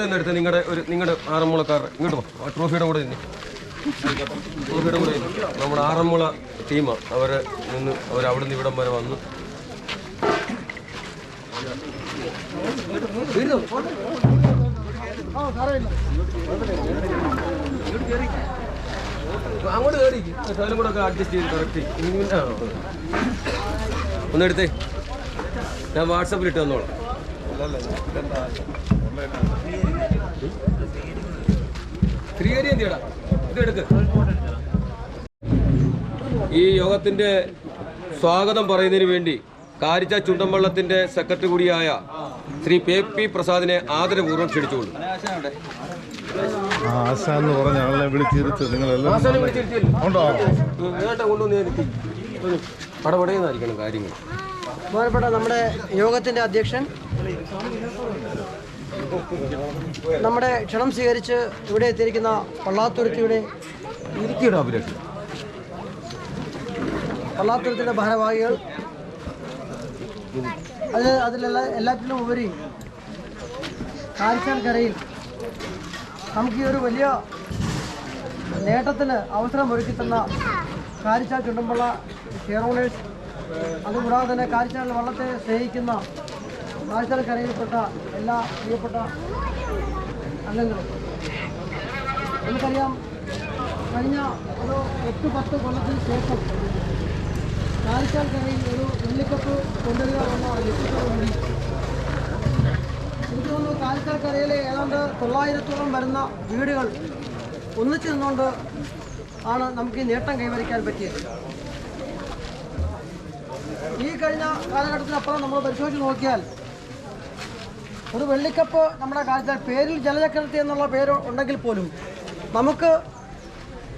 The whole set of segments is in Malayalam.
ഫോട്ടോ ഒന്ന് എടുത്ത് നിങ്ങളുടെ ഒരു നിങ്ങളുടെ ആറന്മുളക്കാർ ഇങ്ങോട്ട്. ആ ട്രോഫിയുടെ കൂടെ നിന്ന്. ട്രോഫിയുടെ കൂടെ. നമ്മുടെ ആറന്മുള ടീമാണ് അവരെ നിന്ന് അവർ അവിടെ നിന്ന് ഇവിടം വരെ വന്നു. അങ്ങോട്ട് കയറി സ്ഥലം കൂടെ ഒക്കെ അഡ്ജസ്റ്റ് ചെയ്ത് കറക്റ്റ് ഒന്ന് ഞാൻ വാട്സപ്പിൽ ഇട്ട് തന്നോളാം. ഈ യോഗത്തിന്റെ സ്വാഗതം പറയുന്നതിന് വേണ്ടി കാരിച്ച ചുണ്ടൻവള്ളത്തിന്റെ സെക്രട്ടറി കൂടിയായ ശ്രീ പി പി പ്രസാദിനെ ആദരപൂർവം ക്ഷണിച്ചുകൊള്ളു ആ ആശ എന്ന് പറഞ്ഞ ആളെ വിളിച്ചിരുത്ത് നിങ്ങളെല്ലാം. ഉണ്ടോ? പടപടയെന്നായിരിക്കണം കാര്യങ്ങൾ. ബഹുമാനപ്പെട്ട നമ്മുടെ യോഗത്തിന്റെ അധ്യക്ഷൻ നമ്മുടെ ക്ഷണം സ്വീകരിച്ച് ഇവിടെ എത്തിയിരിക്കുന്ന പള്ളാത്തുരുത്തിയുടെ ഇരിക്കടാ അഭിലാഷം. പള്ളാത്തുരുത്തിയുടെ ഭാരവാഹികൾ. അത് അതിലുള്ള എല്ലാറ്റിലും ഉപരി കാൽച്ചാൽക്കരയിൽ കരയിൽ നമുക്ക് ഈ ഒരു വലിയ നേട്ടത്തിന് അവസരം തന്ന കാരിച്ചാൽ ചുണ്ടുമ്പുള്ള ഷെയർ ഓണേഴ്സ് അതുകൂടാതെ തന്നെ കാരിച്ചാൽ വള്ളത്തെ സ്നേഹിക്കുന്ന കാരിച്ചാൽ കരയിൽപ്പെട്ട എല്ലാ പ്രിയപ്പെട്ട അംഗങ്ങളും. നമുക്കറിയാം കഴിഞ്ഞ ഒരു എട്ട് പത്ത് കൊല്ലത്തിന് ശേഷം കാരിച്ചാൽ കരയിൽ ഒരു വെള്ളിക്കപ്പ് കൊണ്ടുവരിക എന്ന ലക്ഷ്യത്തോടുകൂടി എനിക്ക് തോന്നുന്നു കാലിക്കൽ കരയിലെ ഏതാണ്ട് തൊള്ളായിരത്തോളം വരുന്ന വീടുകൾ ഒന്നിച്ചു നിന്നുകൊണ്ട് ആണ് നമുക്ക് ഈ നേട്ടം കൈവരിക്കാൻ പറ്റിയത്. ഈ കഴിഞ്ഞ കാലഘട്ടത്തിനപ്പുറം നമ്മൾ പരിശോധിച്ച് നോക്കിയാൽ ഒരു വെള്ളിക്കപ്പ് നമ്മുടെ കാലത്ത് പേരിൽ ജലചക്രവർത്തി എന്നുള്ള പേര് ഉണ്ടെങ്കിൽ പോലും നമുക്ക്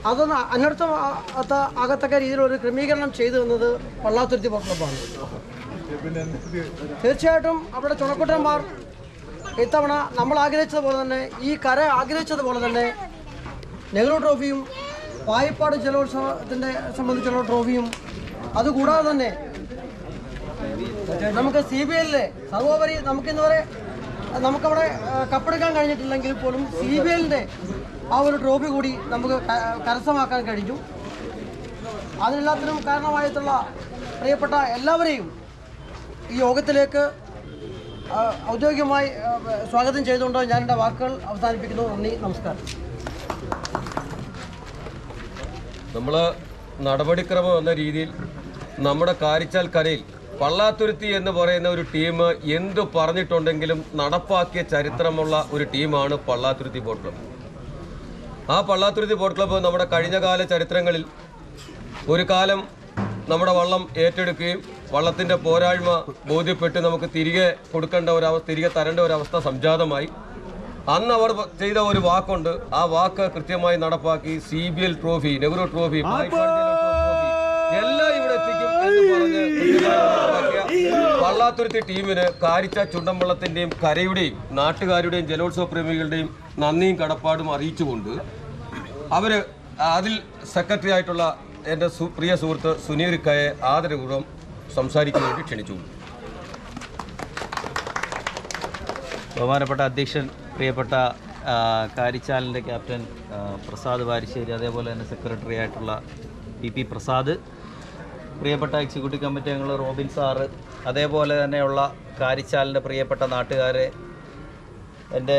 അതൊന്ന് അനർത്ഥമാകാത്ത ആകത്തക്ക രീതിയിൽ ഒരു ക്രമീകരണം ചെയ്തു തന്നത് പള്ളാത്തുരുത്തി ക്ലബ്ബാണ് തീർച്ചയായിട്ടും അവിടെ ചുണക്കുട്ടന്മാർ ഇത്തവണ നമ്മൾ ആഗ്രഹിച്ചതുപോലെ തന്നെ ഈ കര ആഗ്രഹിച്ചതുപോലെ തന്നെ നെഹ്റു ട്രോഫിയും വായ്പാട് ജലോത്സവത്തിന്റെ സംബന്ധിച്ചുള്ള ട്രോഫിയും അതുകൂടാതെ തന്നെ നമുക്ക് സി ബി ഐയിലെ സർവോപരി നമുക്കിന്ന് വരെ നമുക്കവിടെ കപ്പെടുക്കാൻ കഴിഞ്ഞിട്ടില്ലെങ്കിൽ പോലും സി ബി എല്ലിന്റെ ആ ഒരു ട്രോഫി കൂടി നമുക്ക് കരസ്ഥമാക്കാൻ കഴിഞ്ഞു. അതിനെല്ലാത്തിനും കാരണമായിട്ടുള്ള പ്രിയപ്പെട്ട എല്ലാവരെയും ഈ യോഗത്തിലേക്ക് ഔദ്യോഗികമായി സ്വാഗതം ചെയ്തുകൊണ്ട് ഞാൻ എന്റെ വാക്കുകൾ അവസാനിപ്പിക്കുന്നു. നന്ദി നമസ്കാരം. നമ്മൾ നടപടിക്രമം എന്ന രീതിയിൽ നമ്മുടെ കാരിച്ചാൽ കരയിൽ പള്ളാത്തുരുത്തി എന്ന് പറയുന്ന ഒരു ടീം എന്ത് പറഞ്ഞിട്ടുണ്ടെങ്കിലും നടപ്പാക്കിയ ചരിത്രമുള്ള ഒരു ടീമാണ് പള്ളാത്തുരുത്തി ബോട്ട് ക്ലബ്ബ് ആ പള്ളാത്തുരുത്തി ബോട്ട് ക്ലബ്ബ് നമ്മുടെ കഴിഞ്ഞ കാല ചരിത്രങ്ങളിൽ ഒരു കാലം നമ്മുടെ വള്ളം ഏറ്റെടുക്കുകയും വള്ളത്തിന്റെ പോരായ്മ ബോധ്യപ്പെട്ട് നമുക്ക് തിരികെ കൊടുക്കേണ്ട ഒരു അവസ്ഥ തിരികെ തരേണ്ട ഒരു അവസ്ഥ സംജാതമായി. അന്ന് അവർ ചെയ്ത ഒരു വാക്കുണ്ട്. ആ വാക്ക് കൃത്യമായി നടപ്പാക്കി C B L trophy Nehru trophy എല്ലാ എന്ന് പറഞ്ഞ് കൃത്യമായി ടീമിന് കാരിച്ച ചുണ്ടൻവള്ളത്തിന്റെയും കരയുടെയും നാട്ടുകാരുടെയും ജലോത്സവ പ്രേമികളുടെയും നന്ദിയും കടപ്പാടും അറിയിച്ചുകൊണ്ട് അവർ അതിൽ സെക്രട്ടറി ആയിട്ടുള്ള എന്റെ പ്രിയ സുഹൃത്ത് സുനീർ ഇക്കയെ ആദരപൂർവം സംസാരിക്കാൻ വേണ്ടി ക്ഷണിച്ചു. ബഹുമാനപ്പെട്ട അധ്യക്ഷൻ പ്രിയപ്പെട്ട കാരിച്ചാലിന്റെ ക്യാപ്റ്റൻ പ്രസാദ് വാരിശ്ശേരി അതേപോലെ തന്നെ സെക്രട്ടറി ആയിട്ടുള്ള പി പി പ്രസാദ് പ്രിയപ്പെട്ട എക്സിക്യൂട്ടീവ് കമ്മിറ്റി അംഗങ്ങൾ റോബിൻ സാറ് അതേപോലെ തന്നെയുള്ള കാരിച്ചാലിന്റെ പ്രിയപ്പെട്ട നാട്ടുകാരെ എന്റെ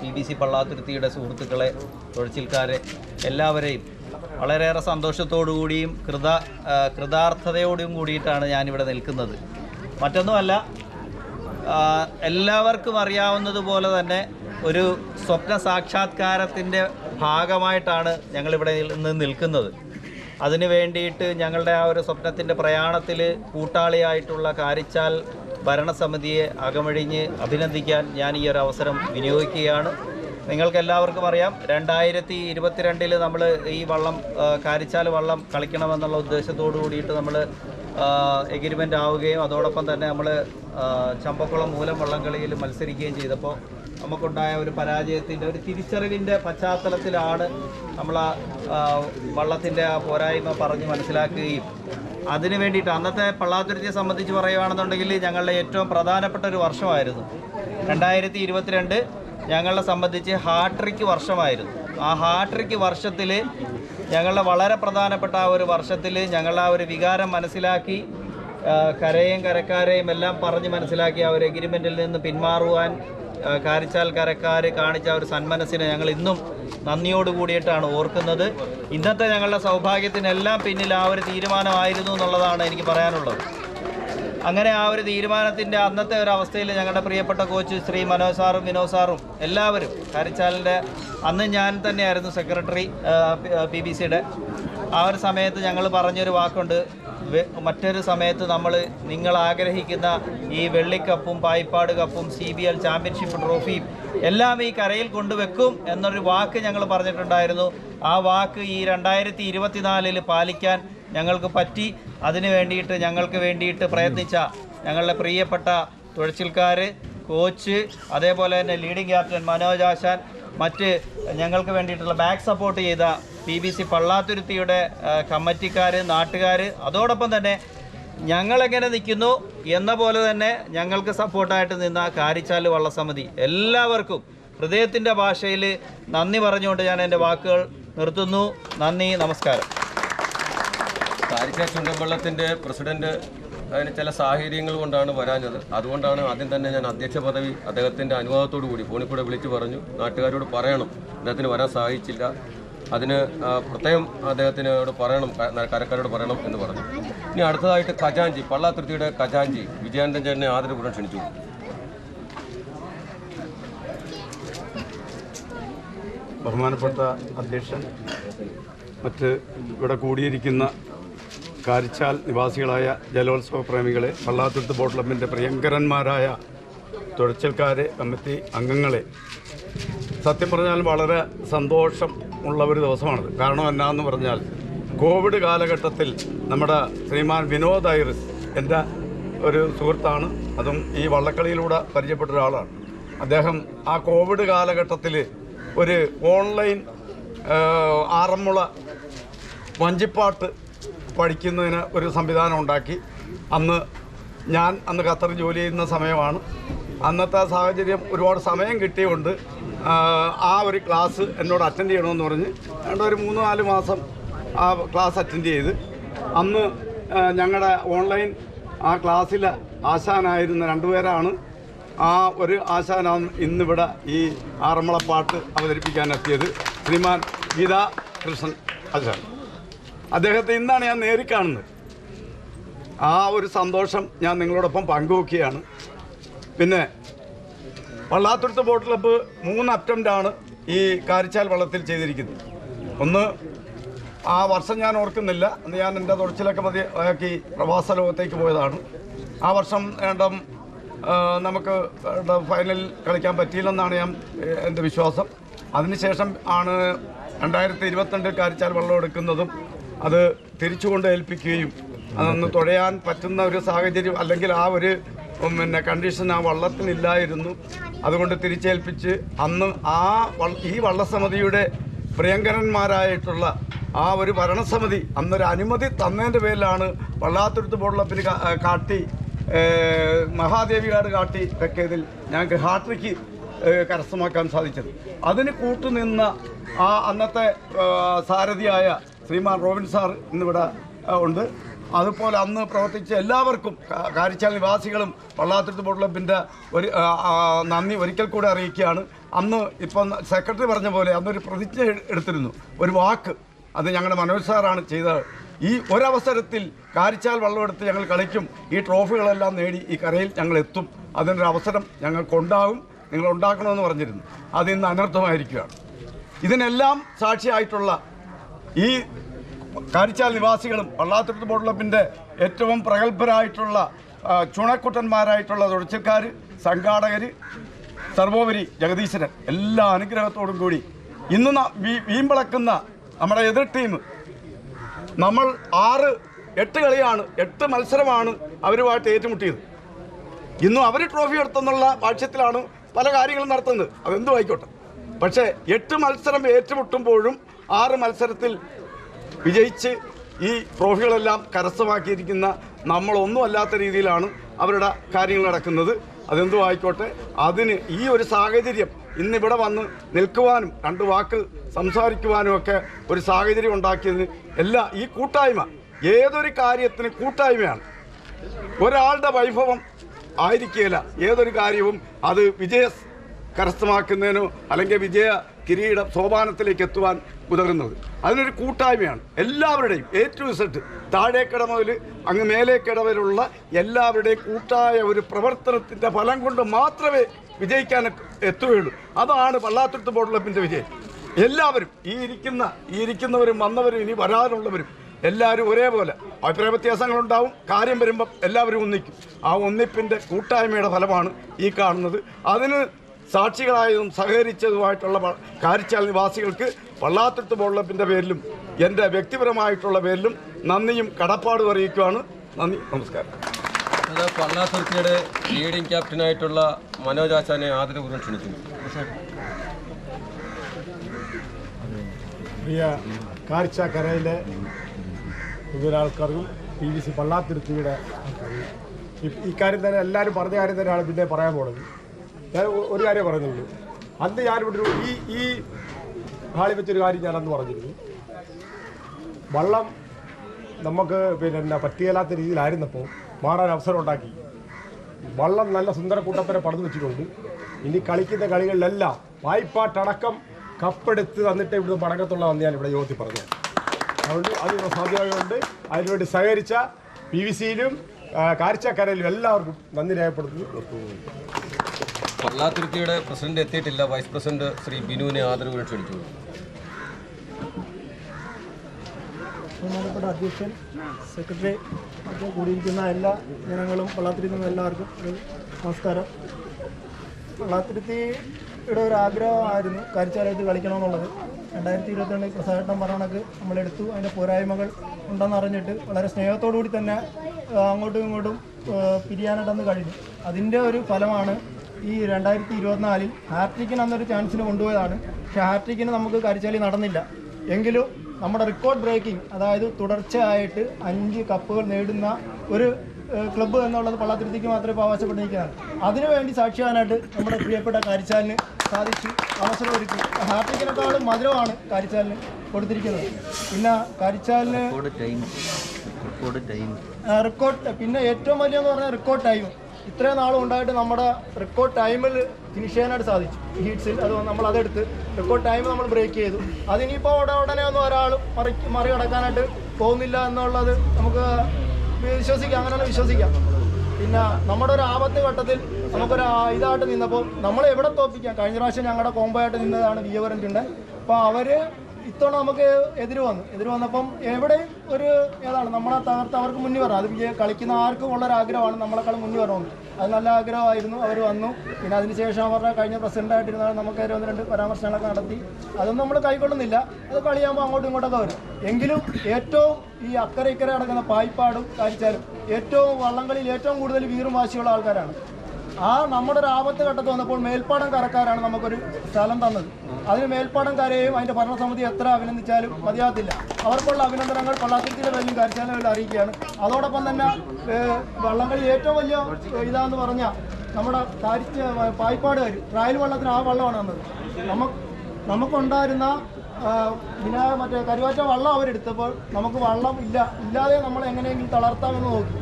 പി ബി സി പള്ളാത്തുരുത്തിയുടെ സുഹൃത്തുക്കളെ തൊഴിച്ചിൽക്കാരെ എല്ലാവരെയും വളരെയേറെ സന്തോഷത്തോടു കൂടിയും കൃത കൃതാർത്ഥതയോടും കൂടിയിട്ടാണ് ഞാനിവിടെ നിൽക്കുന്നത്. മറ്റൊന്നുമല്ല എല്ലാവർക്കും അറിയാവുന്നതുപോലെ തന്നെ ഒരു സ്വപ്ന സാക്ഷാത്കാരത്തിന്റെ ഭാഗമായിട്ടാണ് ഞങ്ങളിവിടെ നിന്ന് നിൽക്കുന്നത്. അതിനു വേണ്ടിയിട്ട് ഞങ്ങളുടെ ആ ഒരു സ്വപ്നത്തിന്റെ പ്രയാണത്തിൽ കൂട്ടാളിയായിട്ടുള്ള കാരിച്ചാൽ ഭരണസമിതിയെ അകമഴിഞ്ഞ് അഭിനന്ദിക്കാൻ ഞാൻ ഈ ഒരു അവസരം വിനിയോഗിക്കുകയാണ്. നിങ്ങൾക്കെല്ലാവർക്കും അറിയാം രണ്ടായിരത്തി ഇരുപത്തിരണ്ടിൽ നമ്മൾ ഈ വള്ളം കാരിച്ചാൽ വള്ളം കളിക്കണമെന്നുള്ള ഉദ്ദേശത്തോടു കൂടിയിട്ട് നമ്മൾ എഗ്രിമെന്റ് ആവുകയും അതോടൊപ്പം തന്നെ നമ്മൾ ചമ്പക്കുളം മൂലം വള്ളംകളിയിൽ മത്സരിക്കുകയും ചെയ്തപ്പോൾ നമുക്കുണ്ടായ ഒരു പരാജയത്തിന്റെ ഒരു തിരിച്ചറിവിന്റെ പശ്ചാത്തലത്തിലാണ് നമ്മൾ ആ വള്ളത്തിന്റെ ആ പോരായ്മ പറഞ്ഞ് മനസ്സിലാക്കുകയും. അതിനു വേണ്ടിയിട്ട് അന്നത്തെ പള്ളാതുരുത്തിയെ സംബന്ധിച്ച് പറയുകയാണെന്നുണ്ടെങ്കിൽ ഞങ്ങളുടെ ഏറ്റവും പ്രധാനപ്പെട്ട ഒരു വർഷമായിരുന്നു. രണ്ടായിരത്തി ഇരുപത്തിരണ്ട് ഞങ്ങളെ സംബന്ധിച്ച് ഹാട്രിക് വർഷമായിരുന്നു. ആ ഹാട്രിക് വർഷത്തിൽ ഞങ്ങളുടെ വളരെ പ്രധാനപ്പെട്ട ആ ഒരു വർഷത്തിൽ ഞങ്ങളുടെ ആ ഒരു വികാരം മനസ്സിലാക്കി കരയും കരക്കാരെയും എല്ലാം പറഞ്ഞ് മനസ്സിലാക്കി ആ ഒരു എഗ്രിമെന്റിൽ നിന്ന് പിന്മാറുവാൻ കാരിച്ചാൽ കരക്കാർ കാണിച്ച ഒരു സന്മനസ്സിനെ ഞങ്ങൾ ഇന്നും നന്ദിയോട് കൂടിയിട്ടാണ് ഓർക്കുന്നത്. ഇന്നത്തെ ഞങ്ങളുടെ സൗഭാഗ്യത്തിനെല്ലാം പിന്നിൽ ആ ഒരു തീരുമാനമായിരുന്നു എന്നുള്ളതാണ് എനിക്ക് പറയാനുള്ളത്. അങ്ങനെ ആ ഒരു തീരുമാനത്തിന്റെ അന്നത്തെ ഒരു അവസ്ഥയിൽ ഞങ്ങളുടെ പ്രിയപ്പെട്ട കോച്ച് ശ്രീ മനോജ് സാറും വിനോദ് സാറും എല്ലാവരും കാരിച്ചാലിന്റെ അന്ന് ഞാൻ തന്നെയായിരുന്നു സെക്രട്ടറി പി ബി സിയുടെ ആ ഒരു സമയത്ത് ഞങ്ങൾ പറഞ്ഞൊരു വാക്കുണ്ട്. മറ്റൊരു സമയത്ത് നമ്മൾ നിങ്ങൾ ആഗ്രഹിക്കുന്ന ഈ വെള്ളിക്കപ്പും പായിപ്പാട് കപ്പും സി ബി എൽ ചാമ്പ്യൻഷിപ്പ് ട്രോഫിയും എല്ലാം ഈ കരയിൽ കൊണ്ടുവെക്കും എന്നൊരു വാക്ക് ഞങ്ങൾ പറഞ്ഞിട്ടുണ്ടായിരുന്നു. ആ വാക്ക് ഈ രണ്ടായിരത്തി ഇരുപത്തിനാലിൽ പാലിക്കാൻ ഞങ്ങൾക്ക് പറ്റി. അതിനു വേണ്ടിയിട്ട് ഞങ്ങൾക്ക് വേണ്ടിയിട്ട് പ്രയത്നിച്ച ഞങ്ങളുടെ പ്രിയപ്പെട്ട തുഴച്ചിൽക്കാർ കോച്ച് അതേപോലെ തന്നെ ലീഡിംഗ് ക്യാപ്റ്റൻ മനോജ് ആശാൻ മറ്റ് ഞങ്ങൾക്ക് വേണ്ടിയിട്ടുള്ള ബാക്ക് സപ്പോർട്ട് ചെയ്ത പി ബി സി പള്ളാത്തുരുത്തിയുടെ കമ്മിറ്റിക്കാർ നാട്ടുകാർ അതോടൊപ്പം തന്നെ ഞങ്ങളെങ്ങനെ നിൽക്കുന്നു എന്ന പോലെ തന്നെ ഞങ്ങൾക്ക് സപ്പോർട്ടായിട്ട് നിന്ന കാരിച്ചാൽ വള്ളസമിതി എല്ലാവർക്കും ഹൃദയത്തിന്റെ ഭാഷയിൽ നന്ദി പറഞ്ഞുകൊണ്ട് ഞാൻ എന്റെ വാക്കുകൾ നിർത്തുന്നു. നന്ദി നമസ്കാരം. കാരിച്ചാൽ ചുണ്ടൻവള്ളത്തിന്റെ പ്രസിഡന്റ് അതിന് ചില സാഹചര്യങ്ങൾ കൊണ്ടാണ് വരാഞ്ഞത്. അതുകൊണ്ടാണ് ആദ്യം തന്നെ ഞാൻ അധ്യക്ഷ പദവി അദ്ദേഹത്തിന്റെ അനുവാദത്തോടു കൂടി ഫോണിൽ കൂടെ വിളിച്ചു പറഞ്ഞു. നാട്ടുകാരോട് പറയണം. അദ്ദേഹത്തിന് വരാൻ സാധിച്ചില്ല. അതിന് പ്രത്യേകം അദ്ദേഹത്തിനോട് പറയണം കരക്കാരോട് പറയണം എന്ന് പറഞ്ഞു. ഇനി അടുത്തതായിട്ട് ഖജാഞ്ചി പള്ളാതിരുത്തിയുടെ ഖജാഞ്ചി വിജയാനന്ദൻ ചേട്ടനെ ആദരപൂർവം ക്ഷണിച്ചു. ബഹുമാനപ്പെട്ട അധ്യക്ഷൻ മറ്റ് ഇവിടെ കൂടിയിരിക്കുന്ന കാരിച്ചാൽ നിവാസികളായ ജലോത്സവ പ്രേമികളെ പള്ളാത്തുരുത്ത് ബോട്ട് ക്ലബിന്റെ പ്രിയങ്കരന്മാരായ തുഴച്ചിൽക്കാരെ കമ്മിറ്റി അംഗങ്ങളെ സത്യം പറഞ്ഞാൽ വളരെ സന്തോഷം ഉള്ള ഒരു ദിവസമാണത്. കാരണം എന്നാന്ന് പറഞ്ഞാൽ കോവിഡ് കാലഘട്ടത്തിൽ നമ്മുടെ ശ്രീമാൻ വിനോദ് അയർ എന്റെ ഒരു സുഹൃത്താണ്. അതും ഈ വള്ളക്കളിയിലൂടെ പരിചയപ്പെട്ട ഒരാളാണ്. അദ്ദേഹം ആ കോവിഡ് കാലഘട്ടത്തിൽ ഒരു ഓൺലൈൻ ആറന്മുള വഞ്ചിപ്പാട്ട് പഠിക്കുന്നതിന് ഒരു സംവിധാനം ഉണ്ടാക്കി. അന്ന് ഞാൻ അന്ന് ഖത്തറിൽ ജോലി ചെയ്യുന്ന സമയമാണ്. അന്നത്തെ സാഹചര്യം ഒരുപാട് സമയം കിട്ടിയതുകൊണ്ട് ആ, ഒരു ക്ലാസ് എന്നോട് അറ്റൻഡ് ചെയ്യണമെന്ന് പറഞ്ഞ് ഏതാണ്ട് ഒരു മൂന്ന് നാല് മാസം ആ ക്ലാസ് അറ്റൻഡ് ചെയ്ത് അന്ന് ഞങ്ങളുടെ ഓൺലൈൻ ആ ക്ലാസ്സിൽ ആശാനായിരുന്ന രണ്ടുപേരാണ് ആ ഒരു ആശാനാണ് ഇന്നിവിടെ ഈ ആറന്മുളപ്പാട്ട് അവതരിപ്പിക്കാൻ എത്തിയത് ശ്രീമാൻ ഗീതാ കൃഷ്ണൻ ആശാൻ. അദ്ദേഹത്തെ ഇന്നാണ് ഞാൻ നേരിൽ കാണുന്നത് ആ ഒരു സന്തോഷം ഞാൻ നിങ്ങളോടൊപ്പം പങ്കുവെക്കുകയാണ്. പിന്നെ വള്ളാത്തുരുത്ത് ബോട്ട് ക്ലബ്ബ് മൂന്ന് അറ്റംപ്റ്റാണ് ഈ കാരിച്ചാൽ വള്ളത്തിൽ ചെയ്തിരിക്കുന്നത്. ഒന്ന് ആ വർഷം ഞാൻ ഓർക്കുന്നില്ല. അന്ന് ഞാൻ എന്റെ തുറച്ചിലൊക്കെ മതിയാക്കി പ്രവാസ ലോകത്തേക്ക് പോയതാണ്. ആ വർഷം വേണ്ടം നമുക്ക് ഫൈനൽ ഫൈനലിൽ കളിക്കാൻ പറ്റിയില്ലെന്നാണ് ഞാൻ എന്റെ വിശ്വാസം. അതിനുശേഷം ആണ് രണ്ടായിരത്തി ഇരുപത്തിരണ്ടിൽ കാരിച്ചാൽ വെള്ളം എടുക്കുന്നതും അത് തിരിച്ചുകൊണ്ട് ഏൽപ്പിക്കുകയും അതൊന്ന് തുഴയാൻ പറ്റുന്ന ഒരു സാഹചര്യം അല്ലെങ്കിൽ ആ ഒരു പിന്നെ കണ്ടീഷൻ ആ വള്ളത്തിനില്ലായിരുന്നു അതുകൊണ്ട് തിരിച്ചേൽപ്പിച്ച് അന്ന് ആ ഈ വള്ളസമിതിയുടെ പ്രിയങ്കരന്മാരായിട്ടുള്ള ആ ഒരു ഭരണസമിതി അന്നൊരു അനുമതി തന്നതിന്റെ പേരിലാണ് വള്ളാത്തുരുത്ത് ബോർഡുള്ളപ്പിന് കാട്ടി മഹാദേവി മഹാദേവികാട് കാട്ടി തെക്കേതിൽ ഞങ്ങൾക്ക് ഹാട്രിക്ക് കരസ്ഥമാക്കാൻ സാധിച്ചത്. അതിന് കൂട്ടുനിന്ന ആ അന്നത്തെ സാരഥിയായ ശ്രീമാൻ റോബിൻ സാർ ഇന്നിവിടെ ഉണ്ട്. അതുപോലെ അന്ന് പ്രവർത്തിച്ച എല്ലാവർക്കും കാരിച്ചാൽ നിവാസികളും വള്ളാത്തുരുത്ത് ബോട്ട് ക്ലബിന്റെ ഒരു നന്ദി ഒരിക്കൽ കൂടെ അറിയിക്കുകയാണ്. അന്ന് ഇപ്പം സെക്രട്ടറി പറഞ്ഞ പോലെ അന്നൊരു പ്രതിജ്ഞ എടുത്തിരുന്നു. ഒരു വാക്ക് അത് ഞങ്ങളുടെ മനോജ് സാറാണ് ചെയ്തത്. ഈ ഒരവസരത്തിൽ കാരിച്ചാൽ വള്ളമെടുത്ത് ഞങ്ങൾ കളിക്കും. ഈ ട്രോഫികളെല്ലാം നേടി ഈ കരയിൽ ഞങ്ങൾ എത്തും. അതിനൊരു അവസരം ഞങ്ങൾക്കുണ്ടാകും. നിങ്ങൾ ഉണ്ടാക്കണമെന്ന് പറഞ്ഞിരുന്നു. അത് ഇന്ന് അനർത്ഥമായിരിക്കുകയാണ്. ഇതിനെല്ലാം സാക്ഷിയായിട്ടുള്ള ഈ കാരിച്ചാൽ നിവാസികളും വള്ളാത്തുരുത്ത് ബോട്ട് ക്ലബിന്റെ ഏറ്റവും പ്രഗത്ഭരായിട്ടുള്ള ചുണക്കുട്ടന്മാരായിട്ടുള്ള തുഴച്ചിൽക്കാർ സംഘാടകർ സർവോപരി ജഗദീശ്വരൻ എല്ലാ അനുഗ്രഹത്തോടും കൂടി ഇന്ന് വീമ്പിളക്കുന്ന നമ്മുടെ എതിർ ടീം നമ്മൾ ആറ് എട്ട് കളിയാണ് എട്ട് മത്സരമാണ് അവരുമായിട്ട് ഏറ്റുമുട്ടിയത്. ഇന്നും അവർ ട്രോഫി എടുത്തെന്നുള്ള ഭാഷ്യത്തിലാണ് പല കാര്യങ്ങളും നടത്തുന്നത്. അതെന്തും ആയിക്കോട്ടെ. പക്ഷേ എട്ട് മത്സരം ഏറ്റുമുട്ടുമ്പോഴും ആറ് മത്സരത്തിൽ വിജയിച്ച് ഈ ട്രോഫികളെല്ലാം കരസ്ഥമാക്കിയിരിക്കുന്ന നമ്മളൊന്നും അല്ലാത്ത രീതിയിലാണ് അവരുടെ കാര്യങ്ങൾ നടക്കുന്നത്. അതെന്തു ആയിക്കോട്ടെ. അതിന് ഈ ഒരു സാഹചര്യം ഇന്നിവിടെ വന്ന് നിൽക്കുവാനും രണ്ട് വാക്ക് സംസാരിക്കുവാനും ഒക്കെ ഒരു സാഹചര്യം ഉണ്ടാക്കിയതിന് എല്ലാ ഈ കൂട്ടായ്മ ഏതൊരു കാര്യത്തിന് കൂട്ടായ്മയാണ്. ഒരാളുടെ വൈഭവം ആയിരിക്കില്ല ഏതൊരു കാര്യവും അത് വിജയ കരസ്ഥമാക്കുന്നതിനോ അല്ലെങ്കിൽ വിജയ കിരീടം സോപാനത്തിലേക്ക് എത്തുവാൻ ഉതകുന്നത്. അതിനൊരു കൂട്ടായ്മയാണ്. എല്ലാവരുടെയും എ ടു സെറ്റ് താഴേക്കിട മുതൽ അങ്ങ് മേലേക്കിട വരെയുള്ള എല്ലാവരുടെയും കൂട്ടായ ഒരു പ്രവർത്തനത്തിന്റെ ഫലം കൊണ്ട് മാത്രമേ വിജയിക്കാൻ എത്തുകയുള്ളൂ. അതാണ് പള്ളാത്തുരുത്ത് ബോർഡ് ക്ലബിന്റെ വിജയം. എല്ലാവരും ഈ ഇരിക്കുന്ന ഈ ഇരിക്കുന്നവരും വന്നവരും ഇനി വരാനുള്ളവരും എല്ലാവരും ഒരേപോലെ. അഭിപ്രായ വ്യത്യാസങ്ങളുണ്ടാവും കാര്യം വരുമ്പം എല്ലാവരും ഒന്നിക്കും. ആ ഒന്നിപ്പിന്റെ കൂട്ടായ്മയുടെ ഫലമാണ് ഈ കാണുന്നത്. അതിന് സാക്ഷികളായതും സഹകരിച്ചതുമായിട്ടുള്ള കാരിച്ചാൽ നിവാസികൾക്ക് പള്ളാത്തുരുത്ത് ബോളപ്പിന്റെ പേരിലും എന്റെ വ്യക്തിപരമായിട്ടുള്ള പേരിലും നന്ദിയും കടപ്പാടും അറിയിക്കുവാണ്. നന്ദി നമസ്കാരം. അത് പള്ളാത്തുരുത്തിയുടെ ലീഡിംഗ് ക്യാപ്റ്റനായിട്ടുള്ള മനോജ് ആശാനെ ആദരപൂർവം ക്ഷണിക്കുന്നു. പ്രിയ കാഴ്ചക്കരയിലെ മുഴുവൻ ആൾക്കാർക്കും പി വി സി പള്ളാത്തുരുത്തിയുടെ ഇക്കാര്യം തന്നെ എല്ലാവരും പറഞ്ഞ കാര്യം തന്നെയാണ് പിന്നെ പറയാൻ പോണത്. ഞാൻ ഒരു കാര്യം പറഞ്ഞുള്ളൂ അന്ന് ഞാനിവിടെ ഈ ഈ ഹാളിൽ വെച്ചൊരു കാര്യം ഞാൻ അന്ന് പറഞ്ഞിരുന്നു. വള്ളം നമുക്ക് പിന്നെ പറ്റിയല്ലാത്ത രീതിയിലായിരുന്നപ്പോൾ മാറാൻ അവസരം ഉണ്ടാക്കി. വള്ളം നല്ല സുന്ദര കൂട്ടത്തിനെ പടന്നു വെച്ചിട്ടുണ്ട്. ഇനി കളിക്കുന്ന കളികളിലെല്ലാം വായ്പാട്ടടക്കം കപ്പെടുത്ത് തന്നിട്ട് ഇവിടുന്ന് മടങ്ങത്തുള്ളതെന്ന് ഞാൻ ഇവിടെ യോഗത്തിൽ പറഞ്ഞു. അതുകൊണ്ട് അതിനുള്ള സാധ്യതകളുണ്ട് അതിനുവേണ്ടി സഹകരിച്ച പി വി സിയിലും കാഴ്ചക്കരയിലും എല്ലാവർക്കും നന്ദി രേഖപ്പെടുത്തുന്നു. നിർത്തുന്നു പള്ളാത്തുരുത്തിയുടെ പ്രസിഡന്റ് എത്തിയിട്ടില്ല വൈസ് പ്രസിഡന്റ് ശ്രീ ബിനുവിനെ ആദരവ് ക്ഷണിച്ചു ബഹുമാനപ്പെട്ട അധ്യക്ഷൻ സെക്രട്ടറി ഒക്കെ കൂടിയിരിക്കുന്ന എല്ലാ ജനങ്ങളും പള്ളാത്തിരിക്കുന്ന എല്ലാവർക്കും നമസ്കാരം. പള്ളാത്തിരുത്തിയുടെ ഒരു ആഗ്രഹമായിരുന്നു കരിച്ചാലയത്ത് കളിക്കണമെന്നുള്ളത്. രണ്ടായിരത്തി ഇരുപത്തിരണ്ടിൽ പ്രസാദട്ടം പറഞ്ഞണക്ക് നമ്മളെടുത്തു. അതിന്റെ പോരായ്മകൾ ഉണ്ടെന്ന് അറിഞ്ഞിട്ട് വളരെ സ്നേഹത്തോടു കൂടി തന്നെ അങ്ങോട്ടും ഇങ്ങോട്ടും പിരിയാനായിട്ടന്ന് കഴിഞ്ഞു. അതിന്റെ ഒരു ഫലമാണ് ഈ രണ്ടായിരത്തി ഇരുപത്തിനാലിൽ ഹാട്രിക്കിന് അന്നൊരു ചാൻസിന് കൊണ്ടുപോയതാണ്. പക്ഷേ ഹാട്രിക്കിന് നമുക്ക് കരിച്ചാലി നടന്നില്ല. എങ്കിലും നമ്മുടെ റെക്കോർഡ് ബ്രേക്കിംഗ് അതായത് തുടർച്ചയായിട്ട് അഞ്ച് കപ്പുകൾ നേടുന്ന ഒരു ക്ലബ്ബ് എന്നുള്ളത് പള്ളാത്തുരുത്തിക്ക് മാത്രമേ ഇപ്പോൾ അവകാശപ്പെട്ടിരിക്കുകയാണ്. അതിനുവേണ്ടി സാക്ഷിയാനായിട്ട് നമ്മുടെ പ്രിയപ്പെട്ട കാരിച്ചാലിന് സാധിച്ചു അവസരം ഒരുക്കി ഹാർട്ടിക്കിനേക്കാളും മധുരമാണ് കാരിച്ചാലിന് കൊടുത്തിരിക്കുന്നത്. പിന്നെ കാരിച്ചാലിന് റെക്കോർഡ് ടൈം റെക്കോർഡ് പിന്നെ ഏറ്റവും വലിയ എന്ന് പറഞ്ഞാൽ റെക്കോർഡ് ടൈം ഇത്രയും നാളും ഉണ്ടായിട്ട് നമ്മുടെ റെക്കോർഡ് ടൈമിൽ ഫിനിഷ് ചെയ്യാനായിട്ട് സാധിച്ചു. ഹീറ്റ്സിൽ അത് നമ്മൾ അതെടുത്ത് റെക്കോർഡ് ടൈം നമ്മൾ ബ്രേക്ക് ചെയ്തു. അതിനിപ്പോൾ ഉടനെ ഉടനെ ഒന്നും ഒരാൾ മറി മറികടക്കാനായിട്ട് പോകുന്നില്ല എന്നുള്ളത് നമുക്ക് വിശ്വസിക്കാം. അങ്ങനെയാണ് വിശ്വസിക്കാം. പിന്നെ നമ്മുടെ ഒരു ആപത്ത് ഘട്ടത്തിൽ നമുക്കൊരു ഇതായിട്ട് നിന്നപ്പോൾ നമ്മൾ എവിടെ തോപ്പിക്കാം കഴിഞ്ഞ പ്രാവശ്യം ഞങ്ങളുടെ കോമ്പോ ആയിട്ട് നിന്നതാണ് വിയവറിന്റെ അപ്പോൾ അവർ ഇത്തവണ നമുക്ക് എതിര് വന്നു. എതിര് വന്നപ്പം എവിടെയും ഒരു ഏതാണ് നമ്മളെ തകർത്ത് അവർക്ക് മുന്നിൽ വരണം. അത് കളിക്കുന്ന ആർക്കും ഉള്ളൊരു ആഗ്രഹമാണ് നമ്മളെക്കാൾ മുന്നിൽ വരണമെന്ന്. അത് നല്ല ആഗ്രഹമായിരുന്നു അവർ വന്നു. പിന്നെ അതിനുശേഷം അവരുടെ കഴിഞ്ഞ പ്രസിഡന്റായിട്ടിരുന്നാൽ നമുക്ക് ഒന്ന് രണ്ട് പരാമർശങ്ങളൊക്കെ നടത്തി. അതൊന്നും നമ്മൾ കൈക്കൊള്ളുന്നില്ല. അത് കളിയാകുമ്പോൾ അങ്ങോട്ടും ഇങ്ങോട്ടൊക്കെ വരും. എങ്കിലും ഏറ്റവും ഈ അക്കരെ ഇക്കരെ നടക്കുന്ന പായ്പാടും കാഴ്ചാലും ഏറ്റവും വള്ളംകളിയിൽ ഏറ്റവും കൂടുതൽ വീറും വാശിയുള്ള ആൾക്കാരാണ്. ആ നമ്മുടെ ഒരു ആപത്ത് ഘട്ടത്ത് വന്നപ്പോൾ മേൽപ്പാടം കറക്കാരാണ് നമുക്കൊരു സ്ഥലം തന്നത്. അതിന് മേൽപ്പാടം കരയെയും അതിന്റെ ഭരണസമിതി എത്ര അഭിനന്ദിച്ചാലും മതിയാകത്തില്ല. അവർക്കുള്ള അഭിനന്ദനങ്ങൾ പള്ളാത്തിരിച്ചിലെ വലിയ കാര്യശാലകളിൽ അറിയിക്കുകയാണ്. അതോടൊപ്പം തന്നെ വള്ളംകളി ഏറ്റവും വലിയ ഇതാന്ന് പറഞ്ഞാൽ നമ്മുടെ താരിച്ച് പായ്പാടുകാർ ട്രയൽ വള്ളത്തിന് ആ വള്ളമാണ് വന്നത്. നമുക്ക് നമുക്കുണ്ടായിരുന്ന പിന്നെ മറ്റേ കരുവാറ്റ വള്ളം അവരെടുത്തപ്പോൾ നമുക്ക് വള്ളം ഇല്ല ഇല്ലാതെ നമ്മൾ എങ്ങനെയെങ്കിലും തളർത്താമെന്ന് നോക്കി.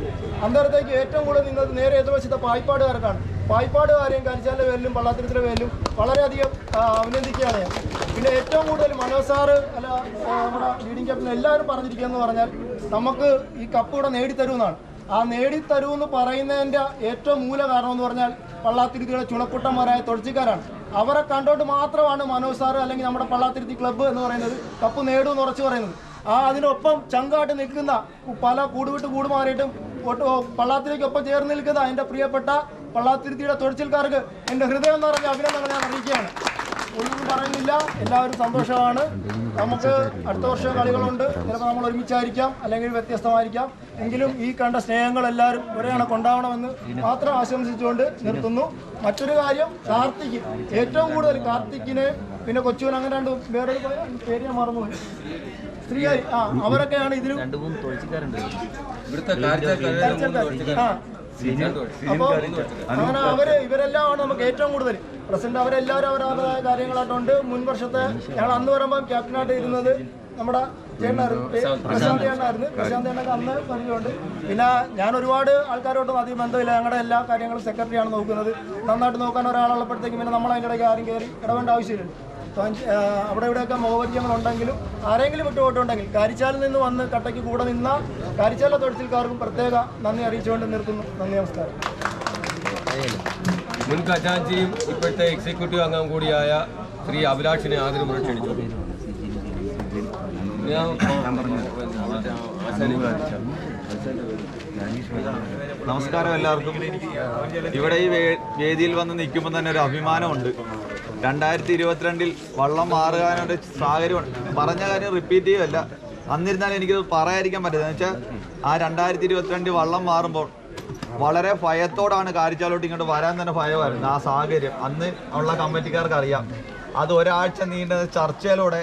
അന്നേരത്തേക്ക് ഏറ്റവും കൂടുതൽ നിന്നത് നേരെ എതിർവശത്തെ പായ്പാടുകാർക്കാണ് പായ്പാടുകാരെയും കരിച്ചാലിന്റെ പേരിലും പള്ളാത്തിരത്തിന്റെ പേരിലും വളരെയധികം അഭിനന്ദിക്കുകയാണ് ഞാൻ. പിന്നെ ഏറ്റവും കൂടുതൽ മനോജ് സാറ് അല്ല നമ്മുടെ ലീഡിംഗ് ക്യാപ്റ്റൻ എല്ലാവരും പറഞ്ഞിരിക്കുകയെന്ന് പറഞ്ഞാൽ നമുക്ക് ഈ കപ്പ് ഇവിടെ നേടിത്തരുമെന്നാണ്. ആ നേടിത്തരൂ എന്ന് പറയുന്നതിന്റെ ഏറ്റവും മൂല കാരണം എന്ന് പറഞ്ഞാൽ പള്ളാത്തിരുത്തിയുടെ ചുണക്കുട്ടന്മാരായ തൊഴിച്ചിക്കാരാണ് അവരെ കണ്ടോണ്ട് മാത്രമാണ് മനോജ് സാറ് അല്ലെങ്കിൽ നമ്മുടെ പള്ളാത്തിരുത്തി ക്ലബ്ബ് എന്ന് പറയുന്നത് കപ്പ് നേടുമെന്ന് ഉറച്ചു പറയുന്നത്. ആ അതിനൊപ്പം ചങ്കാട്ട് നിൽക്കുന്ന പല കൂടുവിട്ട് കൂടുമാറിയിട്ടും പള്ളാത്തിലേക്കൊപ്പം ചേർന്ന് നിൽക്കുന്ന എന്റെ പ്രിയപ്പെട്ട പള്ളാത്തിരുത്തിയുടെ തൊഴിച്ചിൽക്കാർക്ക് എന്റെ ഹൃദയം നിറഞ്ഞ അഭിനന്ദനം ഞാൻ അറിയിക്കുകയാണ്. ഒന്നും പറയുന്നില്ല. എല്ലാവരും സന്തോഷമാണ്. നമുക്ക് അടുത്ത വർഷം കളികളുണ്ട്. ചിലപ്പോൾ നമ്മൾ ഒരുമിച്ചായിരിക്കാം. അല്ലെങ്കിൽ വ്യത്യസ്തമായിരിക്കാം. എങ്കിലും ഈ കണ്ട സ്നേഹങ്ങൾ എല്ലാവരും ഒരേ കണക്ക് ഉണ്ടാവണമെന്ന് മാത്രം ആശംസിച്ചുകൊണ്ട് നിർത്തുന്നു. മറ്റൊരു കാര്യം കാർത്തിക്. ഏറ്റവും കൂടുതൽ കാർത്തിക്കിനെ പിന്നെ കൊച്ചുവൻ അങ്ങനെ രണ്ട് വേറൊരു പേര് ഞാൻ മറന്നുപോയി. സ്ത്രീയായി. ആ അവരൊക്കെയാണ് ഇതിലും രണ്ടു മൂന്ന് ഇവിടുത്തെ അപ്പോൾ അങ്ങനെ അവർ ഇവരെല്ലാമാണ് നമുക്ക് ഏറ്റവും കൂടുതൽ. പ്രസിഡന്റ് അവരെല്ലാവരും അവരവരുടേതായ കാര്യങ്ങളായിട്ടുണ്ട്. മുൻ വർഷത്തെ ഞങ്ങൾ അന്ന് പറയുമ്പോൾ ക്യാപ്റ്റനായിട്ട് ഇരുന്നത് നമ്മുടെ പ്രശാന്ത് ചേട്ടനായിരുന്നു. പ്രശാന്ത് ചേട്ടനൊക്കെ അന്ന് പറഞ്ഞുകൊണ്ട് പിന്നെ ഞാൻ ഒരുപാട് ആൾക്കാരോട്ടും അധികം ബന്ധമില്ല. ഞങ്ങളുടെ എല്ലാ കാര്യങ്ങളും സെക്രട്ടറിയാണ് നോക്കുന്നത്. നന്നായിട്ട് നോക്കാൻ ഒരാളുള്ളപ്പോഴത്തേക്കും പിന്നെ നമ്മൾ അതിന്റെ ഇടയ്ക്ക് ആരും കയറി ഇടവേണ്ട ആവശ്യമില്ല അവിടെ ഇവിടെയൊക്കെ മുഖപരിചയങ്ങളുണ്ടെങ്കിലും ആരെങ്കിലും വിട്ടുപോയിട്ടുണ്ടെങ്കിൽ കാരിച്ചാലിൽ നിന്ന് വന്ന് കട്ടയ്ക്ക് കൂടെ നിന്ന കാരിച്ചാല തൊഴിൽക്കാർക്കും പ്രത്യേക നന്ദി അറിയിച്ചുകൊണ്ട് നിർത്തുന്നു. നന്ദി നമസ്കാരം. മുൻ ഖജാൻജിയും ഇപ്പോഴത്തെ എക്സിക്യൂട്ടീവ് അംഗം കൂടിയായ ശ്രീ അഭിലാഷിനെ ആദരം ക്ഷണിച്ചു. നമസ്കാരം എല്ലാവർക്കും. ഇവിടെ ഈ വേദിയിൽ വന്ന് നിൽക്കുമ്പോൾ തന്നെ ഒരു അഭിമാനമുണ്ട്. രണ്ടായിരത്തി ഇരുപത്തിരണ്ടിൽ വള്ളം മാറുകാനൊരു സാഹചര്യം പറഞ്ഞ കാര്യം റിപ്പീറ്റ് ചെയ്യുമല്ല അന്നിരുന്നാലും എനിക്കത് പറയാതിരിക്കാൻ പറ്റില്ല. എന്ന് വെച്ചാൽ ആ രണ്ടായിരത്തി ഇരുപത്തിരണ്ടിൽ വള്ളം മാറുമ്പോൾ വളരെ ഭയത്തോടാണ് കാരിച്ചാലോട്ട് ഇങ്ങോട്ട് വരാൻ തന്നെ ഭയമായിരുന്നു ആ സാഹചര്യം. അന്ന് ഉള്ള കമ്മിറ്റിക്കാർക്ക് അറിയാം. അത് ഒരാഴ്ച നീണ്ട ചർച്ചയിലൂടെ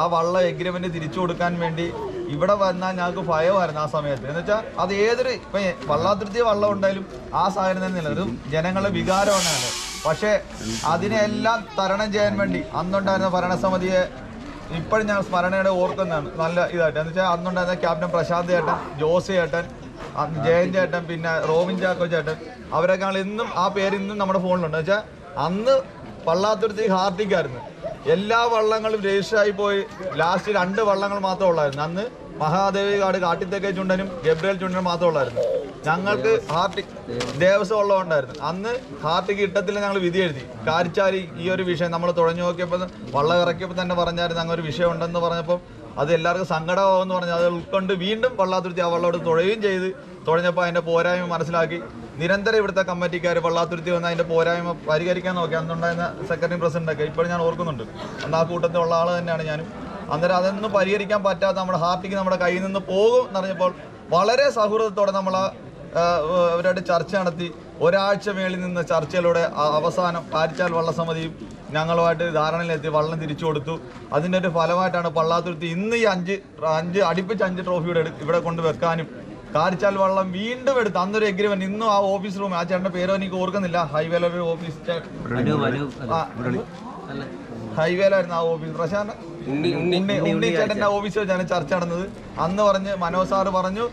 ആ വള്ളം എഗ്രിമെന്റ് തിരിച്ചു കൊടുക്കാൻ വേണ്ടി ഇവിടെ വന്നാൽ ഞങ്ങൾക്ക് ഭയമായിരുന്നു ആ സമയത്ത്. എന്ന് വെച്ചാൽ അത് ഏതൊരു ഇപ്പൊ വള്ളാതിർത്തി വള്ളം ഉണ്ടായാലും ആ സാഹചര്യം തന്നെ നില ഒരു ജനങ്ങളുടെ വികാരമാണ് പക്ഷേ അതിനെല്ലാം തരണം ചെയ്യാൻ വേണ്ടി അന്നുണ്ടായിരുന്ന ഭരണസമിതിയെ ഇപ്പോഴും ഞാൻ സ്മരണയുടെ ഓർക്കുന്നതാണ്. നല്ല ഇതായിട്ട്. എന്ന് വെച്ചാൽ അന്നുണ്ടായിരുന്ന ക്യാപ്റ്റൻ പ്രശാന്ത് ചേട്ടൻ ജോസ് ചേട്ടൻ ജയൻ ചേട്ടൻ പിന്നെ റോമിൻ ചാക്കോ ചേട്ടൻ അവരൊക്കെ ഇന്നും ആ പേര് ഇന്നും നമ്മുടെ ഫോണിലുണ്ട്. വെച്ചാൽ അന്ന് പള്ളാത്തുരുത്തി ഹാർട്ടിക്കായിരുന്നു എല്ലാ വള്ളങ്ങളും രജിസ്റ്റർ ആയി പോയി. ലാസ്റ്റ് രണ്ട് വള്ളങ്ങൾ മാത്രമേ ഉള്ളായിരുന്നു. അന്ന് മഹാദേവി കാട് കാട്ടിത്തേക്കെ ചുണ്ടനും ഗബ്രിയൽ ചുണ്ടനും മാത്രമേ ഉള്ളായിരുന്നു. ഞങ്ങൾക്ക് ഹാർട്ടി ദേവസ്വം ഉള്ളതുകൊണ്ടായിരുന്നു. അന്ന് ഹാർട്ടിക്ക് ഇട്ടത്തില്ല ഞങ്ങൾ വിധി എഴുതി. കാരിച്ചാരി ഈ ഒരു വിഷയം നമ്മൾ തുഴഞ്ഞു നോക്കിയപ്പോൾ വള്ളം ഇറക്കിയപ്പോൾ തന്നെ പറഞ്ഞായിരുന്നു അങ്ങനെ ഒരു വിഷയം ഉണ്ടെന്ന് പറഞ്ഞപ്പോൾ അത് എല്ലാവർക്കും സങ്കടമാകുമെന്ന് പറഞ്ഞാൽ അത് ഉൾക്കൊണ്ട് വീണ്ടും വള്ളാത്തുരുത്തി ആ വള്ളോട് തുഴയുകയും ചെയ്ത് തുഴഞ്ഞപ്പോൾ അതിന്റെ പോരായ്മ മനസ്സിലാക്കി. നിരന്തരം ഇവിടുത്തെ കമ്മിറ്റിക്കാർ വള്ളാത്തുരുത്തി വന്ന് അതിന്റെ പോരായ്മ പരിഹരിക്കാൻ നോക്കി. അന്നുണ്ടായിരുന്ന സെക്രട്ടറി പ്രസിഡന്റൊക്കെ ഇപ്പോഴും ഞാൻ ഓർക്കുന്നുണ്ട്. അന്ന് ആ കൂട്ടത്തിലുള്ള ആൾ തന്നെയാണ് ഞാനും. അന്നേരം അതൊന്നും പരിഹരിക്കാൻ പറ്റാത്ത നമ്മുടെ ഹാർട്ടിക്ക് നമ്മുടെ കയ്യിൽ നിന്ന് പോകും എന്നറിഞ്ഞപ്പോൾ വളരെ സൗഹൃദത്തോടെ നമ്മൾ അവരായിട്ട് ചർച്ച നടത്തി. ഒരാഴ്ച മേളിൽ നിന്ന് ചർച്ചയിലൂടെ അവസാനം പാരിച്ചാൽ വള്ളസമിതിയും ഞങ്ങളുമായിട്ട് ധാരണയിലെത്തി വള്ളം തിരിച്ചു കൊടുത്തു. അതിന്റെ ഒരു ഫലമായിട്ടാണ് പള്ളാത്തുരുത്തി ഇന്ന് ഈ അഞ്ച് അഞ്ച് അടുപ്പിച്ച് അഞ്ച് ട്രോഫിയുടെ ഇവിടെ കൊണ്ട് വെക്കാനും. കാരിച്ചാൽ വള്ളം വീണ്ടും എടുത്ത് അന്നൊരു എഗ്രിമെന്റ് ഇന്നും ആ ഓഫീസ് റൂം ആ ചേട്ടന്റെ പേരോ എനിക്ക് ഓർക്കുന്നില്ല. ഹൈവേലൊരു ഓഫീസ് വനു ആ, ഓഫീസ്. പ്രശാന്ത് ഉണ്ണി ഉണ്ണി ഉണ്ണി ഉണ്ണി ഓഫീസിൽ വെച്ചാണ് ചർച്ച നടന്നത്. അന്ന് പറഞ്ഞ് മനോജ് സാറ് പറഞ്ഞു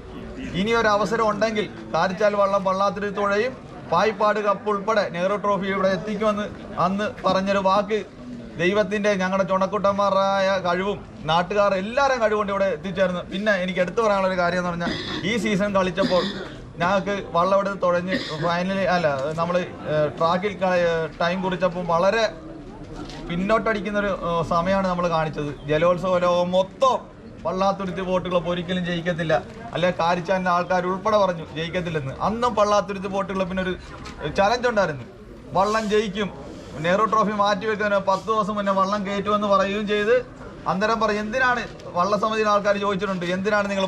ഇനി ഒരു അവസരം ഉണ്ടെങ്കിൽ കാരിച്ചാൽ വള്ളം വള്ളാത്തിരി തുഴയും പായ്പാട് കപ്പ് ഉൾപ്പെടെ നെഹ്റു ട്രോഫി ഇവിടെ എത്തിക്കുമെന്ന് അന്ന് പറഞ്ഞൊരു വാക്ക് ദൈവത്തിന്റെ ഞങ്ങളുടെ ചുണക്കുട്ടന്മാരായ കഴിവും നാട്ടുകാർ എല്ലാവരും കഴിവുകൊണ്ട് ഇവിടെ എത്തിച്ചേർന്ന്. പിന്നെ എനിക്ക് എടുത്തു പറയാനുള്ള ഒരു കാര്യം എന്ന് പറഞ്ഞാൽ ഈ സീസൺ കളിച്ചപ്പോൾ ഞങ്ങൾക്ക് വള്ളം എടുത്ത് തുഴഞ്ഞ് ഫൈനലി അല്ല നമ്മൾ ട്രാക്കിൽ ടൈം കുറിച്ചപ്പോൾ വളരെ പിന്നോട്ടടിക്കുന്ന ഒരു സമയമാണ് നമ്മൾ കാണിച്ചത്. ജലോത്സവ ലോകം മൊത്തം പള്ളാത്തുരുത്തി ബോട്ടുകൾ ഒരിക്കലും ജയിക്കത്തില്ല. അല്ലെ കാരിച്ചാന്റെ ആൾക്കാർ ഉൾപ്പെടെ പറഞ്ഞു ജയിക്കത്തില്ലെന്ന്. അന്നും പള്ളാത്തുരുത്തി ബോട്ടുകൾ പിന്നെ ഒരു ചലഞ്ച് ഉണ്ടായിരുന്നു. വള്ളം ജയിക്കും. നെഹ്റു ട്രോഫി മാറ്റി വെക്കാൻ പത്ത് ദിവസം മുന്നേ വള്ളം കയറ്റുമെന്ന് പറയുകയും ചെയ്ത് അന്നേരം പറയും എന്തിനാണ് വള്ളസമിതിയിലെ ആൾക്കാർ ചോദിച്ചിട്ടുണ്ട്? എന്തിനാണ് നിങ്ങൾ